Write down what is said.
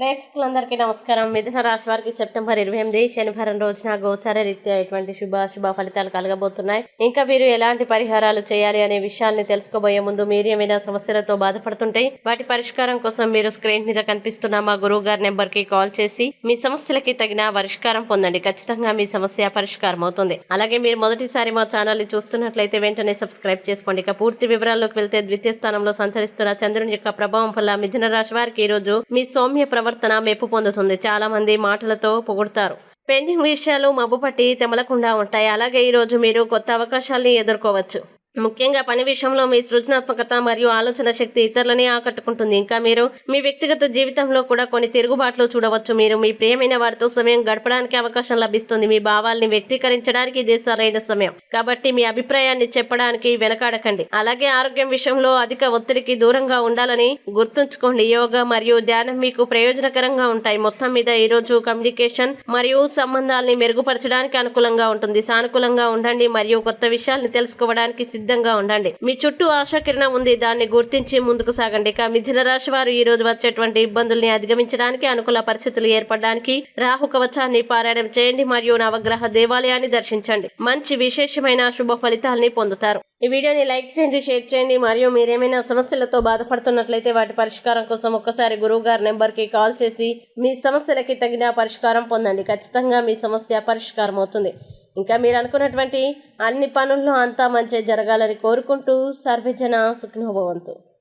ప్రేక్షకులందరికీ నమస్కారం. మిథున రాశి వారికి సెప్టెంబర్ ఇరవై ఎనిమిది శనివారం రోజున గోచార రీత్యా ఎటువంటి శుభ శుభ ఫలితాలు కలగబోతున్నాయి. ఇంకా మీరు ఎలాంటి పరిహారాలు చేయాలి అనే విషయాల్ని తెలుసుకోబోయే ముందు మీరు ఏమైనా సమస్యలతో బాధపడుతుంటే వాటి పరిష్కారం కోసం మీరు స్క్రీన్ మీద కనిపిస్తున్న మా గురువు గారి నెంబర్కి కాల్ చేసి మీ సమస్యలకి తగిన పరిష్కారం పొందండి. ఖచ్చితంగా మీ సమస్య పరిష్కారం అవుతుంది. అలాగే మీరు మొదటిసారి మా ఛానల్ చూస్తున్నట్లయితే వెంటనే సబ్స్క్రైబ్ చేసుకోండి. ఇక పూర్తి వివరాల్లోకి వెళ్తే ద్వితీయ స్థానంలో సంచరిస్తున్న చంద్రుని యొక్క ప్రభావం వల్ల మిథున రాశి వారికి ఈ రోజు మీ సౌమ్య ప్రవర్తన మెప్పు పొందుతుంది. చాలామంది మాటలతో పొగుడతారు. పెండింగ్ విషయాలు మబ్బు పట్టి తెమలకుండా ఉంటాయి. అలాగే ఈ రోజు మీరు కొత్త అవకాశాల్ని ఎదుర్కోవచ్చు. ముఖ్యంగా పని విషయంలో మీ సృజనాత్మకత మరియు ఆలోచన శక్తి ఇతరులని ఆకట్టుకుంటుంది. ఇంకా మీరు మీ వ్యక్తిగత జీవితంలో కూడా కొన్ని తిరుగుబాట్లు చూడవచ్చు. మీరు మీ ప్రియమైన వారితో సమయం గడపడానికి అవకాశం లభిస్తుంది. మీ భావాల్ని వ్యక్తీకరించడానికి ఇదే సరైన సమయం. కాబట్టి మీ అభిప్రాయాన్ని చెప్పడానికి వెనకాడకండి. అలాగే ఆరోగ్యం విషయంలో అధిక ఒత్తిడికి దూరంగా ఉండాలని గుర్తుంచుకోండి. యోగా మరియు ధ్యానం మీకు ప్రయోజనకరంగా ఉంటాయి. మొత్తం మీద ఈ రోజు కమ్యూనికేషన్ మరియు సంబంధాల్ని మెరుగుపరచడానికి అనుకూలంగా ఉంటుంది. సానుకూలంగా ఉండండి మరియు కొత్త విషయాల్ని తెలుసుకోవడానికి సిద్ధంగా ఉండండి. మీ చుట్టూ ఆశాకిరణం ఉంది. దాన్ని గుర్తించి ముందుకు సాగండి. ఇక మిథున రాశి వారు ఈ రోజు వచ్చేటువంటి ఇబ్బందుల్ని అధిగమించడానికి అనుకూల పరిస్థితులు ఏర్పడడానికి రాహు కవచాన్ని పారాయణం చేయండి మరియు నవగ్రహ దేవాలయాన్ని దర్శించండి. మంచి విశేషమైన శుభ ఫలితాల్ని పొందుతారు. ఈ వీడియోని లైక్ చేయండి షేర్ చేయండి మరియు మీరేమైనా సమస్యలతో బాధపడుతున్నట్లయితే వాటి పరిష్కారం కోసం ఒక్కసారి గురువు గారి నెంబర్కి కాల్ చేసి మీ సమస్యలకి తగిన పరిష్కారం పొందండి. ఖచ్చితంగా మీ సమస్య పరిష్కారం అవుతుంది ఇంకా మీరు అనుకున్నటువంటి అన్ని పనుల్లో అంతా మంచి జరగాలని కోరుకుంటూ సర్వజన సుఖినోభవంతు.